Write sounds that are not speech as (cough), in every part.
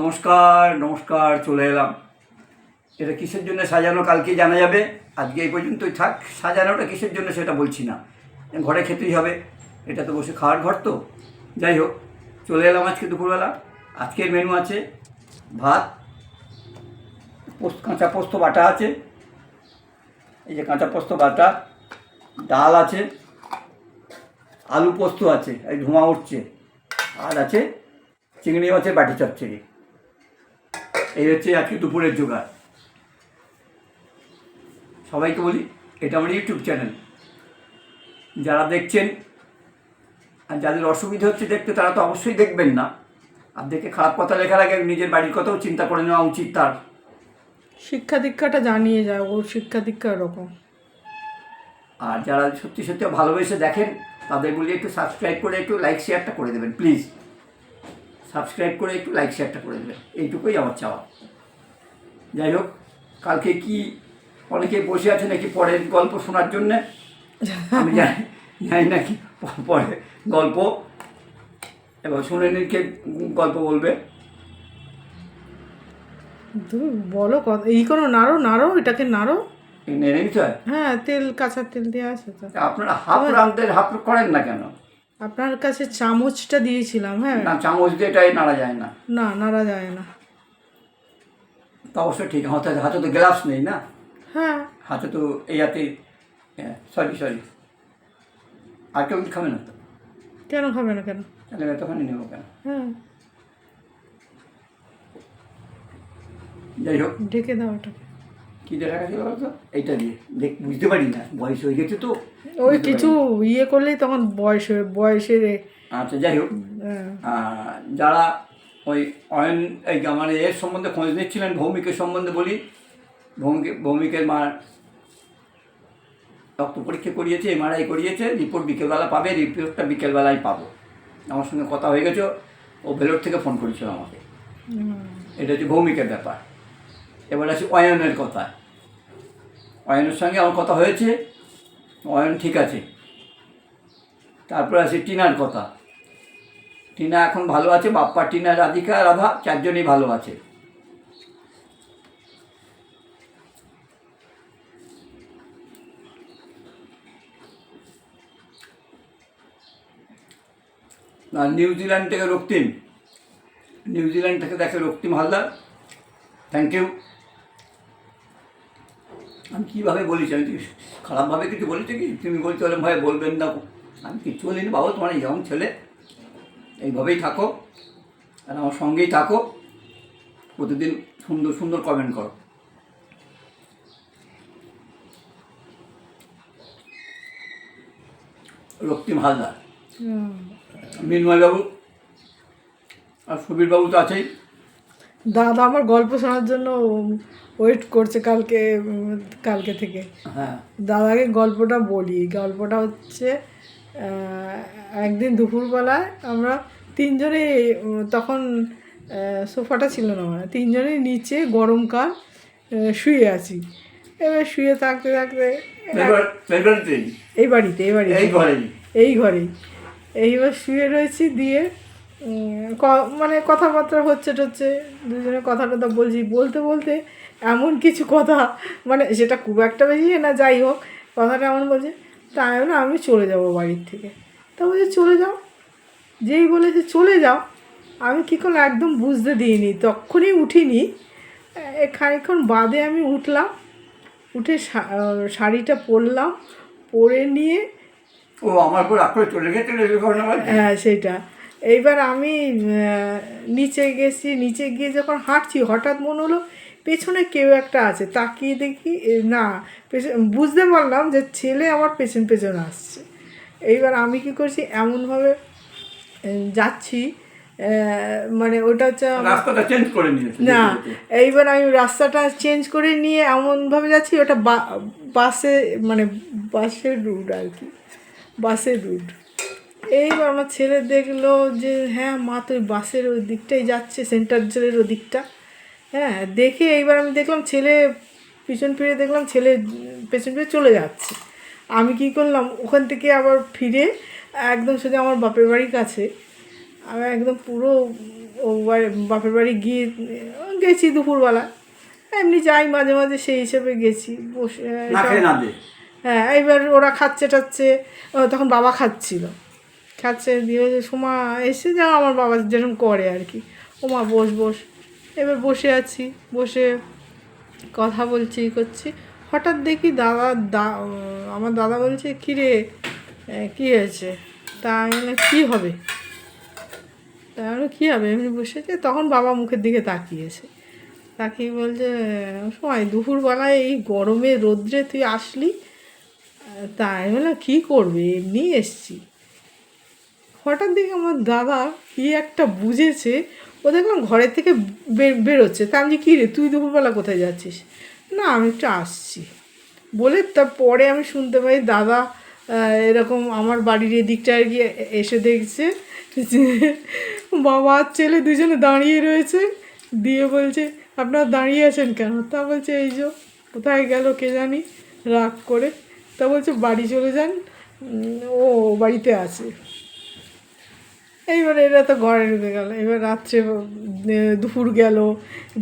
নমস্কার নমস্কার, চলে এলাম। এটা কিসের জন্য সাজানো কালকে জানা যাবে। আজকে এই পর্যন্তই থাক। সাজানোটা কিসের জন্য সেটা বলছি না। ঘরে খেতেই হবে। এটা তো বসে খাওয়ার ঘর তো। যাই হোক, চলে এলাম আজকে দুপুরবেলা। আজকের মেনু আছে ভাত, পোস্ত, কাঁচা পোস্ত বাটা আছে। এই যে কাঁচা পোস্ত বাটা, ডাল আছে, আলু পোস্ত আছে, এই ধোঁয়া উঠছে। আর আছে চিংড়ি মাছের বাটি চচ্চড়ি। এই হচ্ছে আজকে দুপুরের জোগাড়। সবাইকে বলি এটা আমার ইউটিউব চ্যানেল। যারা দেখছেন আর যাদের অসুবিধা হচ্ছে দেখতে তারা তো অবশ্যই দেখবেন না। আর দেখে খারাপ কথা লেখার আগে নিজের বাড়ির কথাও চিন্তা করে নেওয়া উচিত তার। শিক্ষা দীক্ষাটা জানিয়ে যায় ওর শিক্ষা দীক্ষা এরকম আর যারা সত্যি সত্যি ভালোবেসে দেখেন তাদের বলি একটু সাবস্ক্রাইব করে একটু লাইক শেয়ারটা করে দেবেন প্লিজ সাবস্ক্রাইব করে একটু লাইক শেয়ারটা করে দেবেন। এইটুকুই আমার চাওয়া। যাই হোক কালকে কি অনেকে বসে আছে নাকি পরের গল্প শোনার জন্যে? আমি (laughs) জানি জানি নাকি পরে গল্প। এবার শুনে নিন কে গল্প বলবে। তুমি বলো এই করো নাড়ো নাড়ো এটাকে নাড়ো। নেড়ে নিতে হয়? হ্যাঁ তেল কাঁচা তেল দেওয়া আছে তো। আপনারা হাফ রাঁধতে হাফ করেন না কেন? আপনার কাছে চামচটা দিয়েছিলাম হ্যাঁ। না চামচ দিয়ে এটাই নাড়া যায় না। না নাড়া যায় না। তা অবশ্যই ঠিক হাতে হাতে তো গ্লাভস নেই না। হ্যাঁ। হাতে তো এই হাতে সরি সরি আর কেউ খাবে না তো? কেন খাবে না কেন? তাহলে এতখানি নেব কেন? হ্যাঁ। যাই হোক। ঢেকে দাও ওটাকে। কী দেখা গেছে বলতো? এইটা দিয়ে। দেখ বুঝতে পারি না বয়স হয়ে গেছে তো। ওই কিছু ইয়ে করলেই তখন বয়স বয়সের আচ্ছা যাই হোক। হ্যাঁ। যারা ওই অয়ন এই মানে এর সম্বন্ধে খোঁজ নিচ্ছিলেন ভৌমিকের সম্বন্ধে বলি ভৌমিক ভৌমিকের মা রক্ত পরীক্ষা করিয়েছে এমআরআই করিয়েছে রিপোর্ট বিকেলবেলা পাবে রিপোর্টটা বিকেলবেলায় পাবো। আমার সঙ্গে কথা হয়ে গেছে ও ভেলোর থেকে ফোন করেছিল আমাকে। এটা হচ্ছে ভৌমিকের ব্যাপার। এবার আছে অয়নের কথা অয়নের সঙ্গে আমার কথা হয়েছে। অয়ন ঠিক আছে। তারপর আছে টিনার কথা। টিনা এখন ভালো আছে, বাপ্পা, টিনা, রাধিকা, রাধা, চারজনই ভালো আছে। আর নিউজিল্যান্ড থেকে রক্তিম। নিউজিল্যান্ড থেকে দেখে রক্তিম হালদার। থ্যাংক ইউ আমি কীভাবে বলেছি আমি খারাপভাবে কিছু বলেছি কি তুমি বলছো হলে ভাই বলবেন না। আমি কিচ্ছু বলিনি বাবু তোমার যেমন ছেলে। এইভাবেই থাকো আর আমার সঙ্গেই থাকো। প্রতিদিন সুন্দর সুন্দর কমেন্ট করো। রক্তিম হালদার। হুম। মৃন্ময়বাবু আর সুবীরবাবু তো আছেই। দাদা আমার গল্প শোনার জন্য ওয়েট করছে কালকে কালকে থেকে। হ্যাঁ। দাদাকে গল্পটা বলি। গল্পটা হচ্ছে একদিন দুপুরবেলায় আমরা তিনজনে তখন সোফাটা ছিল না মানে তিনজনেই নিচে গরমকাল শুয়ে আছি। এবার শুয়ে থাকতে থাকতে এই বাড়িতে এই বাড়িতে। এই ঘরেই। এই ঘরেই। এইবার শুয়ে রয়েছি দিয়ে মানে কথাবার্তা হচ্ছে টচ্ছে দুজনে কথা টথা বলছি। বলতে বলতে এমন কিছু কথা মানে সেটা খুব একটা বেশি না যাই হোক কথাটা এমন বলছে তাই না আমি চলে যাব বাড়ির থেকে। তা বলছে চলে যাও যেই বলেছে চলে যাও আমি কী করলাম একদম বুঝতে দিইনি তখনই উঠিনি। এ, খানিকক্ষণ বাদে আমি উঠলাম উঠে শাড়িটা পরলাম পরে নিয়ে ও আমার পর চলে গেছে। হ্যাঁ সেটা। এইবার আমি নিচে গেছি নিচে গিয়ে যখন হাঁটছি হঠাৎ মনে হলো পেছনে কেউ একটা আছে। তাকিয়ে দেখি না পেছন বুঝতে পারলাম যে ছেলে আমার পেছন পেছন আসছে। এইবার আমি কি করছি এমনভাবে যাচ্ছি মানে ওটা হচ্ছে রাস্তাটা চেঞ্জ করে নিয়েছে না। এইবার আমি রাস্তাটা চেঞ্জ করে নিয়ে এমনভাবে যাচ্ছি ওটা বা- বাসে মানে বাসের রুট আর কি বাসের রুট এইবার আমার ছেলে দেখল যে হ্যাঁ মা তো ওই বাসের ওই দিকটাই যাচ্ছে সেন্টার জেলের ওদিকটা হ্যাঁ দেখে এইবার আমি দেখলাম ছেলে পিছন ফিরে দেখলাম ছেলে পেছন ফিরে চলে যাচ্ছে। আমি কি করলাম ওখান থেকে আবার ফিরে একদম সোজা আমার বাপের বাড়ির কাছে আমি একদম পুরো ও বাপের বাড়ি গিয়ে গেছি দুপুরবেলা। এমনি যাই মাঝে মাঝে সেই হিসেবে গেছি বসে হ্যাঁ এইবার ওরা খাচ্ছে টাচ্ছে তখন বাবা খাচ্ছিল। খাচ্ছে দিয়ে যে, সোমা, এসে যা, আমার বাবা যেরকম করে আর কি। ও মা, বস বস। এবার বসে আছি, বসে কথা বলছি করছি। হঠাৎ দেখি দাদা, দা, আমার দাদা বলছে, কিরে কী হয়েছে? তা আমি কী হবে? তা আমি কী হবে? এমনি বসেছে তখন বাবা মুখের দিকে তাকিয়েছে। তাকিয়ে বলছে সময় দুপুরবেলায় এই গরমে রোদ্রে তুই আসলি? তা আমি বললাম, কী করবে? এমনি এসছি। হঠাৎ দেখে আমার দাদা কি একটা বুঝেছে, ও দেখলাম ঘরের থেকে বেরোচ্ছে। তা আমি কী রে, তুই দুপুরবেলা কোথায় যাচ্ছিস? না, আমি একটু আসছি। বলে তারপরে আমি শুনতে পাই দাদা এরকম আমার বাড়ির এদিকটায় গিয়ে এসে দেখছে বাবা ছেলে দুজনে দাঁড়িয়ে রয়েছে। দিয়ে বলছে, আপনারা দাঁড়িয়ে আছেন কেন? তা বলছে, এই যে, কোথায় গেল কে জানি? রাগ করে। তা বলছে, বাড়ি চলে যান। ও বাড়িতে আছে। এইবার এরা তো ঘরে ঢুকে গেল। এবার রাত্রে দুপুর গেল,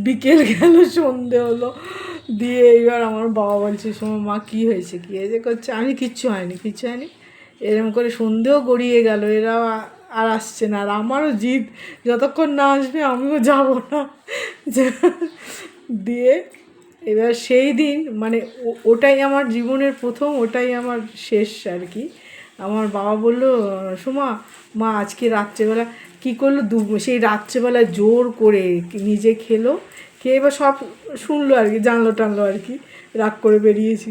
বিকেল গেল, সন্ধে হলো। দিয়ে এইবার আমার বাবা বলছে সময় মা, কী হয়েছে? কী হয়েছে? করছে, আমি কিচ্ছু হয়নি কিচ্ছু হয়নি। এরকম করে সন্ধেও গড়িয়ে গেল। এরা আর আসছে না। আর আমারও জিদ, যতক্ষণ না আসবে আমিও যাব না। দিয়ে এবার সেই দিন মানে ওটাই আমার জীবনের প্রথম, ওটাই আমার শেষ আর কি। আমার বাবা বলল, সোমা, মা আজকে রাত্রেবেলা কী করল? দু সেই রাত্রেবেলা জোর করে নিজে খেলো, খেয়ে এবার সব শুনলো আর কি, জানলো টানলো আর কি, রাগ করে বেরিয়েছি।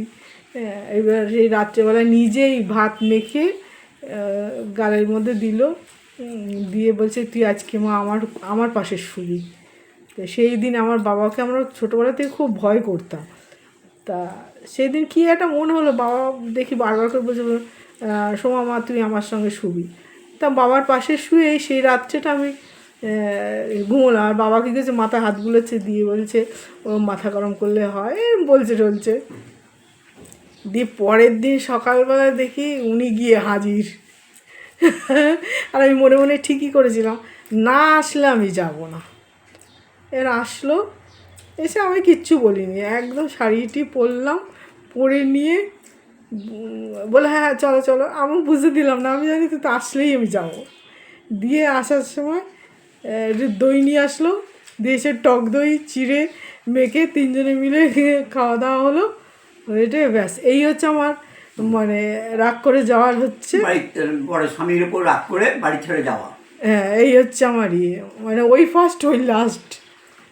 এবার সেই রাত্রেবেলা নিজেই ভাত মেখে গালের মধ্যে দিল দিয়ে বলছে, তুই আজকে মা আমার আমার পাশে শুবি। তো সেই দিন আমার বাবাকে আমরা ছোটোবেলা থেকে খুব ভয় করতাম। তা সেদিন কী একটা মনে হলো, বাবা দেখি বারবার করে বলছে সোমা মা তুই আমার সঙ্গে শুবি। তা বাবার পাশে শুয়ে সেই রাত্রেটা আমি ঘুমোলাম। আর বাবা কি মাথা হাত বুলেছে দিয়ে বলছে, ও মাথা গরম করলে হয় বলছে টলছে দিয়ে পরের দিন সকালবেলা দেখি উনি গিয়ে হাজির। আর আমি মনে মনে ঠিকই করেছিলাম, না আসলে আমি যাব না। এর আসলো, এসে আমি কিচ্ছু বলিনি, একদম শাড়িটি পরলাম, পরে নিয়ে বলে হ্যাঁ হ্যাঁ চলো চলো। আমি বুঝে দিলাম না আমি জানি তো আসলেই আমি যাব। দিয়ে আসার সময় দই নিয়ে আসলো দিয়ে সে টক দই চিড়ে মেখে তিনজনে মিলে (laughs) খাওয়া দাওয়া হলো। এটাই ব্যাস। এই হচ্ছে আমার মানে রাগ করে যাওয়ার হচ্ছে। বড় স্বামীর উপর রাগ করে বাড়ি ছেড়ে যাওয়া। হ্যাঁ এই হচ্ছে আমার ইয়ে। মানে ওই ফার্স্ট ওই লাস্ট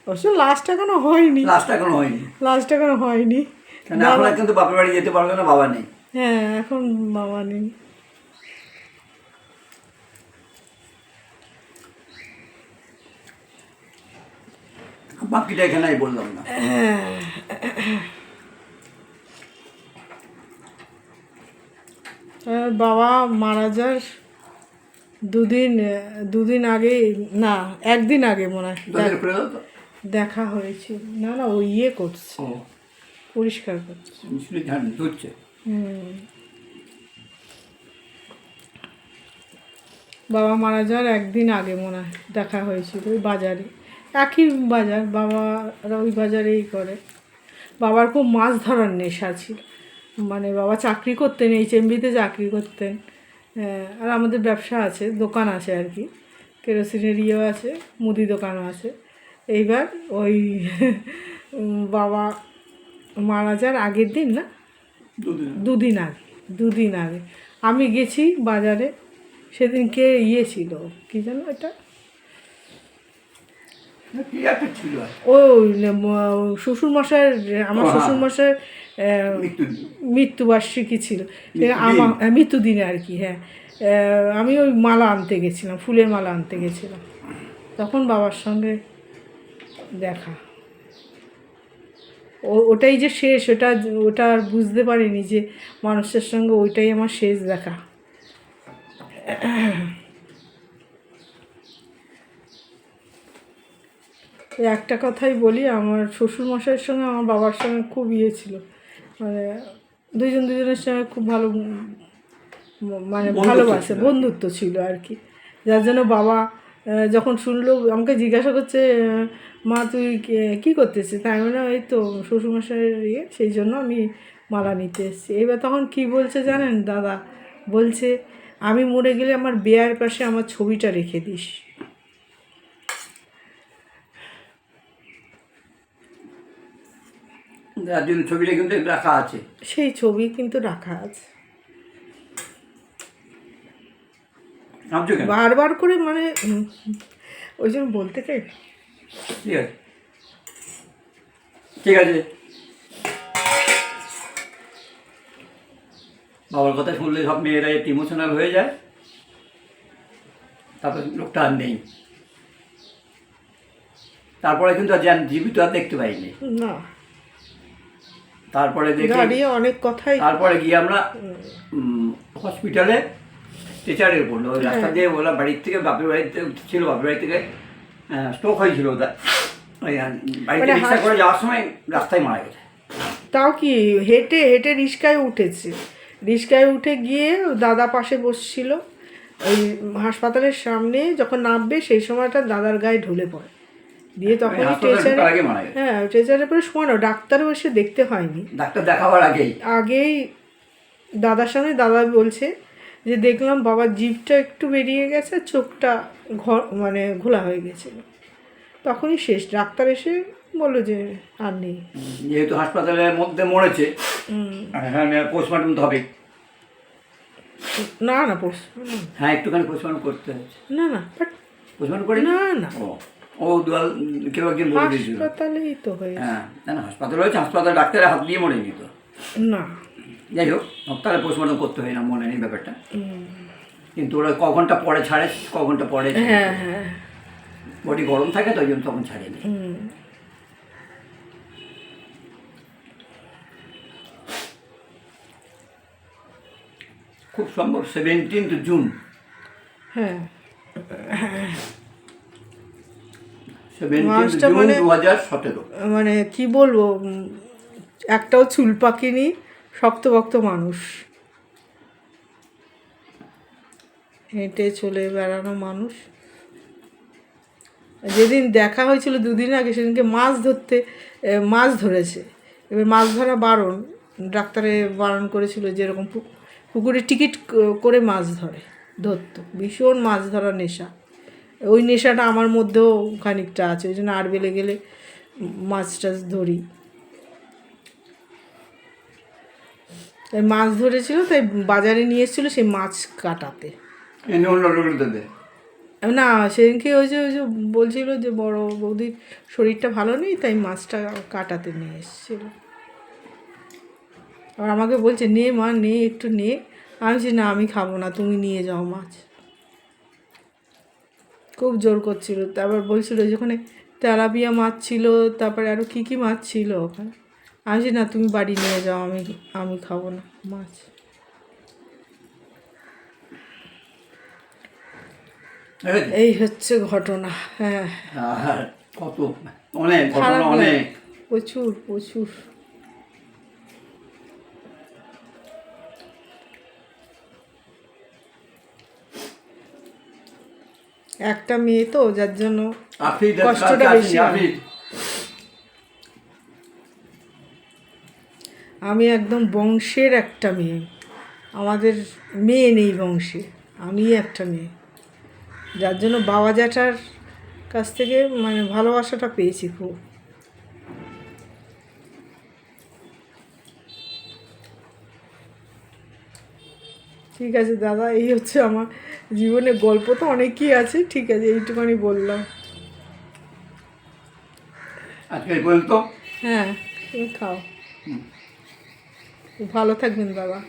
অবশ্য লাস্ট এখনও হয়নি। লাস্ট এখনও হয়নি। লাস্ট এখনও হয়নি। কেন এখন আর কিন্তু বাপের বাড়ি যেতে পারবে না বাবা নেই। হ্যাঁ এখন বাবা নেই। বাকিটা এখানে বললাম না। বাবা মারা যাওয়ার দুদিন দুদিন আগে না একদিন আগে মনে হয় দেখা হয়েছিল। না না ও ইয়ে করছে। পরিষ্কার করছে। ধান হুম। বাবা মারা যাওয়ার একদিন আগে মনে হয় দেখা হয়েছিল ওই বাজারে। একই বাজার বাবারা ওই বাজারেই করে। বাবার খুব মাছ ধরার নেশা ছিল। মানে বাবা চাকরি করতেন এইচ এমবিতে চাকরি করতেন। হ্যাঁ, আর আমাদের ব্যবসা আছে দোকান আছে আর কি। কেরোসিনের ইয়েও আছে মুদি দোকানও আছে। এইবার ওই (laughs) বাবা মারা যাওয়ার আগের দিন না? দুদিন আগে। দুদিন আগে আমি গেছি বাজারে সেদিনকে ইয়ে ছিল কী জানো এটা? ওই শ্বশুরমশাইয়ের আমার ও, হ্যাঁ। শ্বশুরমশাইয়ের মৃত্যুবার্ষিকী ছিল। আমার মৃত্যুদিনে। আর কি হ্যাঁ। আমি ওই মালা আনতে গেছিলাম ফুলের মালা আনতে গেছিলাম। তখন বাবার সঙ্গে দেখা। ও ওটাই যে শেষ ওটা ওটা আর বুঝতে পারিনি যে মানুষের সঙ্গে ওইটাই আমার শেষ দেখা। একটা কথাই বলি আমার শ্বশুরমশাইয়ের সঙ্গে আমার বাবার সঙ্গে খুব ইয়ে ছিল। মানে দুজন দুজনের সঙ্গে খুব ভালো মানে ভালোবাসে বন্ধুত্ব ছিল আর কি। যার জন্য বাবা যখন শুনলো আমাকে জিজ্ঞাসা করছে মা তুই কে- করতেছিস? তাই মানে ওই তো শ্বশুরমশাইয়ের ইয়ে সেই জন্য আমি মালা নিতে এসেছি। এবার তখন কি বলছে জানেন দাদা? বলছে আমি মরে গেলে আমার বেয়ার পাশে আমার ছবিটা রেখে দিস। ছবিটা কিন্তু রাখা আছে। সেই ছবি কিন্তু রাখা আছে ভাবছ কেন বারবার করে মানে ওই জন্য বলতে চাই ঠিক আছে। ঠিক আছে। বাবার কথা শুনলে সব মেয়েরা একটু ইমোশনাল হয়ে যায়। তারপর লোকটা আর নেই। তারপরে কিন্তু আর যান জীবিত আর দেখতে পাইনি। না। তারপরে দেখি অনেক কথাই তারপরে গিয়ে আমরা হসপিটালে টিচারে পড়ল ওই রাস্তা দিয়ে ওলা বাড়ির থেকে বাপের বাড়িতে ছিল বাপের বাড়ি থেকে স্ট্রোক হয়েছিল ওটা। বাড়িতে রিক্সা করে যাওয়ার সময় রাস্তায় মারা গেছে। তাও কি হেঁটে হেঁটে রিস্কায় উঠেছে। রিস্কায় উঠে গিয়ে দাদা পাশে বসছিল ওই হাসপাতালের সামনে যখন নামবে সেই সময়টা দাদার গায়ে ঢুলে পড়ে। দিয়ে তখন আগে হ্যাঁ টেচারে পরে শোনো ডাক্তারও এসে দেখতে হয়নি। ডাক্তার দেখাবার আগেই। আগেই দাদার সামনে দাদা বলছে যে দেখলাম বাবার জিভটা একটু বেরিয়ে গেছে চোখটা ঘর মানে ঘোলা হয়ে গেছিল তখনই শেষ। ডাক্তার এসে বলল যে আর নেই। যেহেতু হাসপাতালের মধ্যে মরেছে হ্যাঁ পোস্টমর্টম তো হবে না না না, হ্যাঁ একটুখানি পোস্টমর্টম করতে হচ্ছে না না বাট পোস্টমর্টম করে না না। ও দুয়াল কেউ বলে দিয়েছিল হাসপাতালেই তো হয়েছে। হ্যাঁ না হাসপাতাল হয়েছে হাসপাতালে ডাক্তারের হাত দিয়ে মরেনি তো। না। যাই হোক তাহলে পোস্টমর্টম করতে হয় না মনে নেই ব্যাপারটা। কিন্তু ওরা ক ঘণ্টা পরে ছাড়ে ক ঘণ্টা পরে হ্যাঁ হ্যাঁ। বডি গরম থাকে তো ওই জন্য তখন ছাড়েনি হুম, খুব সম্ভব সেভেন্টিন্থ জুন হ্যাঁ। মানে- মানে কি বলব একটাও চুল পাকিনি। শক্তভক্ত মানুষ। হেঁটে চলে বেড়ানো মানুষ। যেদিন দেখা হয়েছিল, দুদিন আগে সেদিনকে মাছ ধরতে মাছ ধরেছে। এবার মাছ ধরা বারণ, ডাক্তারে বারণ করেছিল যেরকম পুকুরে টিকিট করে মাছ ধরে, ধরতো। ভীষণ মাছ ধরার নেশা। ওই নেশাটা আমার মধ্যেও খানিকটা আছে। ওই জন্য আরবেলে গেলে মাছ টাছ ধরি। তাই মাছ ধরেছিল তাই বাজারে নিয়ে এসেছিল সেই মাছ কাটাতে। না সেদিনকে ওই যে ওই যে বলছিল যে বড় বৌদির শরীরটা ভালো নেই তাই মাছটা কাটাতে নিয়ে এসেছিল। আর আমাকে বলছে নে মা নে একটু নে। আমি বলছি না আমি খাব না তুমি নিয়ে যাও মাছ। খুব জোর করছিল। তারপর বলছিল যে ওখানে তেলাপিয়া মাছ ছিল তারপরে আরও কী কী মাছ ছিল ওখানে? আমি না তুমি বাড়ি নিয়ে যাও আমি আমি খাব না মাছ। এই। হচ্ছে ঘটনা হ্যাঁ। কত অনেক ঘটনা অনেক। প্রচুর প্রচুর। একটা মেয়ে তো যার জন্য কষ্টটা বেশি আমি একদম বংশের একটা মেয়ে। আমাদের মেয়ে নেই বংশে আমি একটা মেয়ে। যার জন্য বাবা জ্যাঠার কাছ থেকে মানে ভালোবাসাটা পেয়েছি খুব। ঠিক আছে দাদা এই হচ্ছে আমার জীবনে গল্প তো অনেকই আছে ঠিক আছে এইটুখানি বললাম। হ্যাঁ তুমি খাও। ভালো থাকবেন দাদা